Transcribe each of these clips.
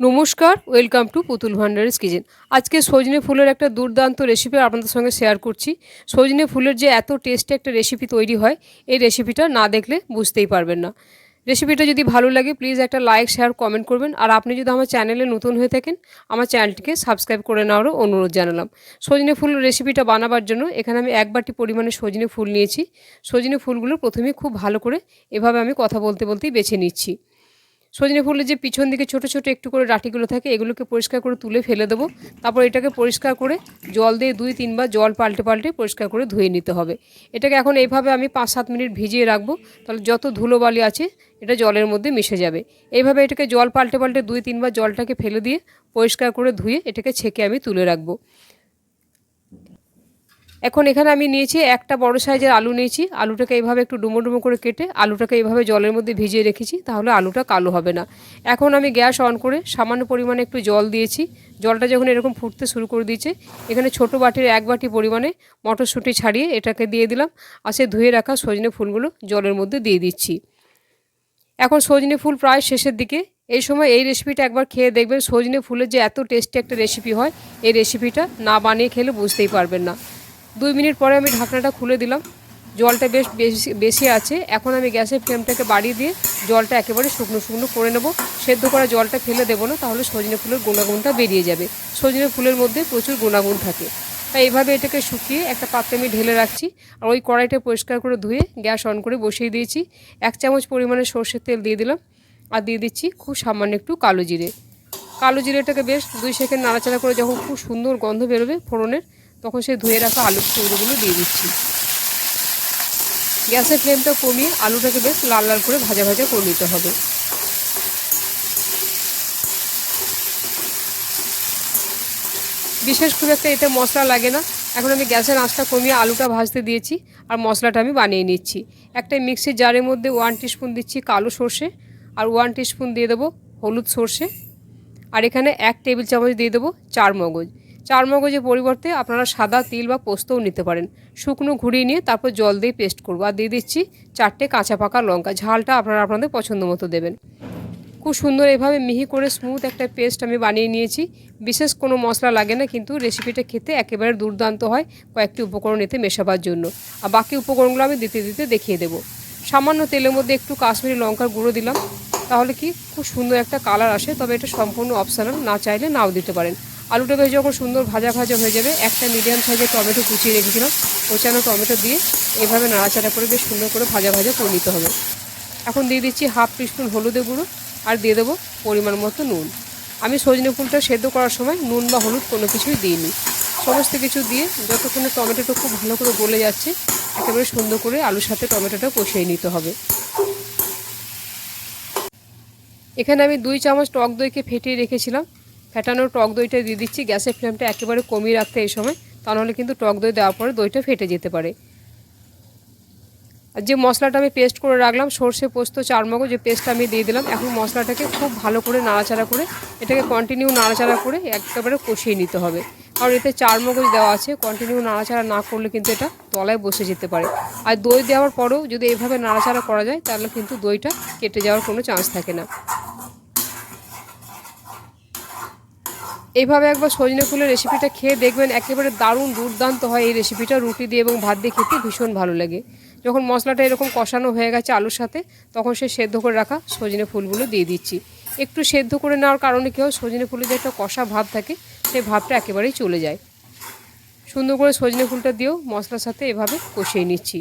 নমস্কার welcome to পুতুল ভান্ডারিস kitchen আজকে সজনে ফুলের একটা দুর্দান্ত রেসিপি আপনাদের সঙ্গে শেয়ার করছি। সজনে ফুলের যে এত টেস্টি একটা রেসিপি তৈরি হয়, এই রেসিপিটা না দেখলে বুঝতেই পারবেন না। রেসিপিটা যদি ভালো লাগে প্লিজ একটা লাইক শেয়ার কমেন্ট করবেন। আর আপনি যদি আমার চ্যানেলে নতুন হয়ে থাকেন, আমার চ্যানেলটিকে সাবস্ক্রাইব করে নেওয়ারও অনুরোধ জানালাম। সজনে ফুল রেসিপিটা বানাবার জন্য এখানে আমি এক বাটি পরিমাণে সজনে ফুল নিয়েছি। সজনে ফুলগুলো প্রথমে খুব ভালো করে এভাবে আমি কথা বলতে বলতেই বেছে নিচ্ছি। সজনে ফুলের যে পিছন দিকে ছোট ছোট একটু করে ডাঁটিগুলো থাকে, এগুলোকে পরিষ্কার করে তুলে ফেলে দেবো। তারপর এটাকে পরিষ্কার করে জল দিয়ে দুই তিনবার জল পাল্টে পাল্টে পরিষ্কার করে ধুয়ে নিতে হবে। এটাকে এখন এইভাবে আমি পাঁচ সাত মিনিট ভিজিয়ে রাখব, তাহলে যত ধুলোবালি আছে এটা জলের মধ্যে মিশে যাবে। এইভাবে এটাকে জল পাল্টে পাল্টে দুই তিনবার জলটাকে ফেলে দিয়ে পরিষ্কার করে ধুয়ে এটাকে ছেঁকে আমি তুলে রাখব। এখন এখানে আমি নিয়েছি একটা বড় সাইজের আলু নিয়েছি। আলুটাকে এইভাবে একটু ডুমো ডুমো করে কেটে আলুটাকে এইভাবে জলের মধ্যে ভিজিয়ে রেখেছি, তাহলে আলুটা কালো হবে না। এখন আমি গ্যাস অন করে সামান্য পরিমাণে একটু জল দিয়েছি। জলটা যখন এরকম ফুটতে শুরু করে দিয়েছে, এখানে ছোট বাটির এক বাটি পরিমাণে মটরশুঁটি ছাড়িয়ে এটাকে দিয়ে দিলাম। আর সে ধুয়ে রাখা সজনে ফুলগুলো জলের মধ্যে দিয়ে দিচ্ছি। এখন সজনে ফুল প্রায় শেষের দিকে। এই সময় এই রেসিপিটা একবার খেয়ে দেখবেন, সজনে ফুলের যে এত টেস্টি একটা রেসিপি হয়, এই রেসিপিটা না বানিয়ে খেলে বুঝতেই পারবেন না। দুই মিনিট পরে আমি ঢাকনাটা খুলে দিলাম। জলটা বেশ বেশি বেশি আছে। এখন আমি গ্যাসের ফ্লেমটাকে বাড়িয়ে দিয়ে জলটা একেবারে শুকনো শুকনো করে নেব। সেদ্ধ করা জলটা ফেলে দেবো না, তাহলে সজনে ফুলের গুণাগুণটা বেরিয়ে যাবে। সজনে ফুলের মধ্যে প্রচুর গুণাগুণ থাকে। তাই এইভাবে এটাকে শুকিয়ে একটা পাত্রে আমি ঢেলে রাখছি। আর ওই কড়াইটা পরিষ্কার করে ধুয়ে গ্যাস অন করে বসিয়ে দিয়েছি। এক চামচ পরিমাণে সর্ষের তেল দিয়ে দিলাম। আর দিয়ে দিচ্ছি খুব সামান্য একটু কালো জিরে। কালো জিরেটাকে বেশ দুই সেকেন্ড নাড়াচাড়া করে যখন খুব সুন্দর গন্ধ বেরোবে ফোড়নের তখন সেই ধুয়ে রাখা আলুর টুকরোগুলো দিয়ে দিচ্ছি। গ্যাসের ফ্লেমটা কমিয়ে আলুটাকে বেশ লাল লাল করে ভাজা ভাজা করে নিতে হবে। বিশেষ খুব একটা এতে মশলা লাগে না। এখন আমি গ্যাসের আঁচটা কমিয়ে আলুটা ভাজতে দিয়েছি আর মশলাটা আমি বানিয়ে নিচ্ছি। একটা মিক্সির জারের মধ্যে ওয়ান টিস্পুন দিচ্ছি কালো সর্ষে আর ওয়ান টিস্পুন দিয়ে দেবো হলুদ সর্ষে। আর এখানে এক টেবিল চামচ দিয়ে দেবো চার মগজ চার মগজের পরিবর্তে আপনারা সাদা তিল বা পোস্তও নিতে পারেন। শুকনো ঘুরিয়ে নিয়ে তারপর জল দিয়ে পেস্ট করব। আর দিয়ে দিচ্ছি চারটে কাঁচা পাকা লঙ্কা। ঝালটা আপনারা আপনাদের পছন্দ মতো দেবেন। খুব সুন্দর এভাবে মিহি করে স্মুথ একটা পেস্ট আমি বানিয়ে নিয়েছি। বিশেষ কোনো মশলা লাগে না, কিন্তু রেসিপিটা খেতে একেবারে দুর্দান্ত হয় কয়েকটি উপকরণ এতে মেশাবার জন্য। আর বাকি উপকরণগুলো আমি দিতে দিতে দেখিয়ে দেবো। সামান্য তেলের মধ্যে একটু কাশ্মীরি লঙ্কার গুঁড়ো দিলাম। তাহলে কি খুব সুন্দর একটা কালার আসে, তবে এটা সম্পূর্ণ অপশনাল না চাইলে নাও দিতে পারেন। আলুটা বেশ যখন সুন্দর ভাজা ভাজা হয়ে যাবে, একটা মিডিয়াম সাইজের টমেটো কুচিয়ে রেখেছিলাম। কোচানো টমেটো দিয়ে এভাবে নাড়াচাড়া করে বেশ সুন্দর করে ভাজা ভাজা করে নিতে হবে। এখন দিয়ে দিচ্ছি হাফ টিস্পুন হলুদে গুঁড়ো আর দিয়ে দেবো পরিমাণ মতো নুন। আমি সজনে ফুলটা সেদ্ধ করার সময় নুন বা হলুদ কোনো কিছুই দিইনি। সমস্ত কিছু দিয়ে যতক্ষণে টমেটোটা খুব ভালো করে গলে যাচ্ছে, একেবারে সুন্দর করে আলুর সাথে টমেটোটা কষিয়ে নিতে হবে। এখানে আমি দুই চামচ টক দইকে ফেটিয়ে রেখেছিলাম। ফেটানোর টক দইটা দিয়ে দিচ্ছি, গ্যাসের ফ্লেমটা একেবারে কমিয়ে রাখতে এই সময়, তা নাহলে কিন্তু টক দই দেওয়ার পরে দইটা ফেটে যেতে পারে। আর যে মশলাটা আমি পেস্ট করে রাখলাম, সর্ষে, পোস্ত, চারমগজ, যে পেস্টটা আমি দিয়ে দিলাম, এখন মশলাটাকে খুব ভালো করে নাড়াচাড়া করে, এটাকে কন্টিনিউ নাড়াচাড়া করে একেবারে কষিয়ে নিতে হবে। কারণ এতে চারমগজ দেওয়া আছে কন্টিনিউ নাড়াচাড়া না করলে কিন্তু এটা তলায় বসে যেতে পারে। আর দই দেওয়ার পরেও যদি এভাবে নাড়াচাড়া করা যায়, তাহলে কিন্তু দইটা কেটে যাওয়ার কোনো চান্স থাকে না। এইভাবে একবার সজনে ফুলের রেসিপিটা খেয়ে দেখবেন একেবারে দারুণ দুর্দান্ত হয় এই রেসিপিটা রুটি দিয়ে এবং ভাত দিয়ে খেতে ভীষণ ভালো লাগে। যখন মশলাটা এরকম কষানো হয়ে গেছে আলুর সাথে, তখন সে সেদ্ধ করে রাখা সজনে ফুলগুলো দিয়ে দিচ্ছি। একটু সেদ্ধ করে নেওয়ার কারণে কেউ সজনে ফুলের যে একটা কষা ভাব থাকে সেই ভাবটা একেবারেই চলে যায়। সুন্দর করে সজনে ফুলটা দিয়েও মশলার সাথে এভাবে কষিয়ে নিচ্ছি।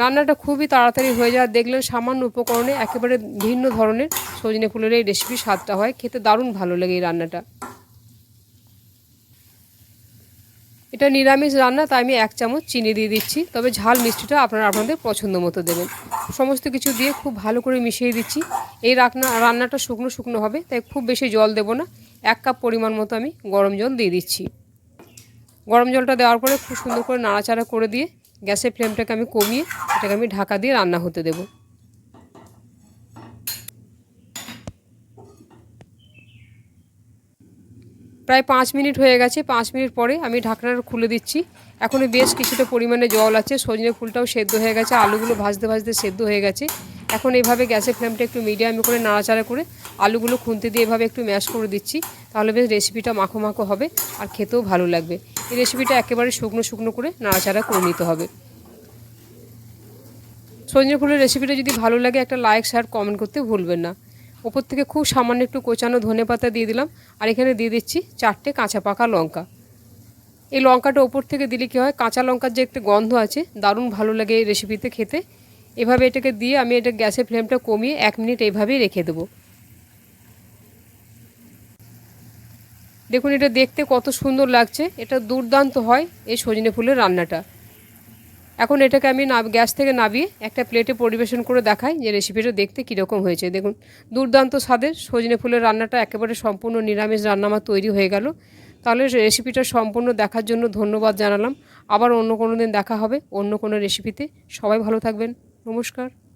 রান্নাটা খুবই তাড়াতাড়ি হয়ে যায়। দেখলেন সামান্য উপকরণে একেবারে ভিন্ন ধরনের সজনে ফুলের এই রেসিপি স্বাদটা হয়। খেতে দারুণ ভালো লাগে এই রান্নাটা। এটা নিরামিষ রান্না, তাই আমি এক চামচ চিনি দিয়ে দিচ্ছি। তবে ঝাল মিষ্টিটা আপনারা আপনাদের পছন্দ মতো দেবেন। সমস্ত কিছু দিয়ে খুব ভালো করে মিশিয়ে দিচ্ছি। এই রান্না রান্নাটা শুকনো শুকনো হবে, তাই খুব বেশি জল দেব না। এক কাপ পরিমাণ মতো আমি গরম জল দিয়ে দিচ্ছি। গরম জলটা দেওয়ার পরে খুব সুন্দর করে নাড়াচাড়া করে দিয়ে গ্যাসের ফ্লেমটাকে আমি কমিয়ে এটাকে আমি ঢাকা দিয়ে রান্না হতে দেবো। প্রায় পাঁচ মিনিট হয়ে গেছে, পাঁচ মিনিট পরে আমি ঢাকনাটা খুলে দিচ্ছি। এখনও বেশ কিছুটা পরিমাণে জল আছে, সজনে ফুলটাও সেদ্ধ হয়ে গেছে, আলুগুলো ভাজতে ভাজতে সেদ্ধ হয়ে গেছে। এখন এইভাবে গ্যাসের ফ্লেমটা একটু মিডিয়ামে করে নাড়াচাড়া করে আলুগুলো খুন্তি দিয়ে এভাবে একটু ম্যাশ করে দিচ্ছি, তাহলে বেশ রেসিপিটা মাখো মাখো হবে আর খেতেও ভালো লাগবে। এই রেসিপিটা একেবারে শুকনো শুকনো করে নাড়াচাড়া করে নিতে হবে। সজনে ফুলের রেসিপিটা যদি ভালো লাগে একটা লাইক শেয়ার কমেন্ট করতে ভুলবেন না। ওপর থেকে খুব সামান্য একটু কোচানো ধনে পাতা দিয়ে দিলাম, আর এখানে দিয়ে দিচ্ছি চারটে কাঁচা পাকা লঙ্কা। এই লঙ্কাটা ওপর থেকে দিলে কী হয়, কাঁচা লঙ্কার যে একটা গন্ধ আছে, দারুণ ভালো লাগে এই রেসিপিতে খেতে। এভাবে এটাকে দিয়ে আমি এটা গ্যাসের ফ্লেমটা কমিয়ে এক মিনিট এইভাবেই রেখে দেবো। দেখুন এটা দেখতে কত সুন্দর লাগছে, এটা দুর্দান্ত হয় এই সজনে ফুলের রান্নাটা। এখন এটাকে আমি না গ্যাস থেকে নাবিয়ে একটা প্লেটে পরিবেশন করে দেখাই যে রেসিপিটা দেখতে কীরকম হয়েছে। দেখুন, দুর্দান্ত স্বাদের সজনে ফুলের রান্নাটা একেবারে সম্পূর্ণ নিরামিষ রান্না আমার তৈরি হয়ে গেল। তাহলে রেসিপিটা সম্পূর্ণ দেখার জন্য ধন্যবাদ জানালাম। আবার অন্য কোনো দিন দেখা হবে অন্য কোনো রেসিপিতে। সবাই ভালো থাকবেন। নমস্কার।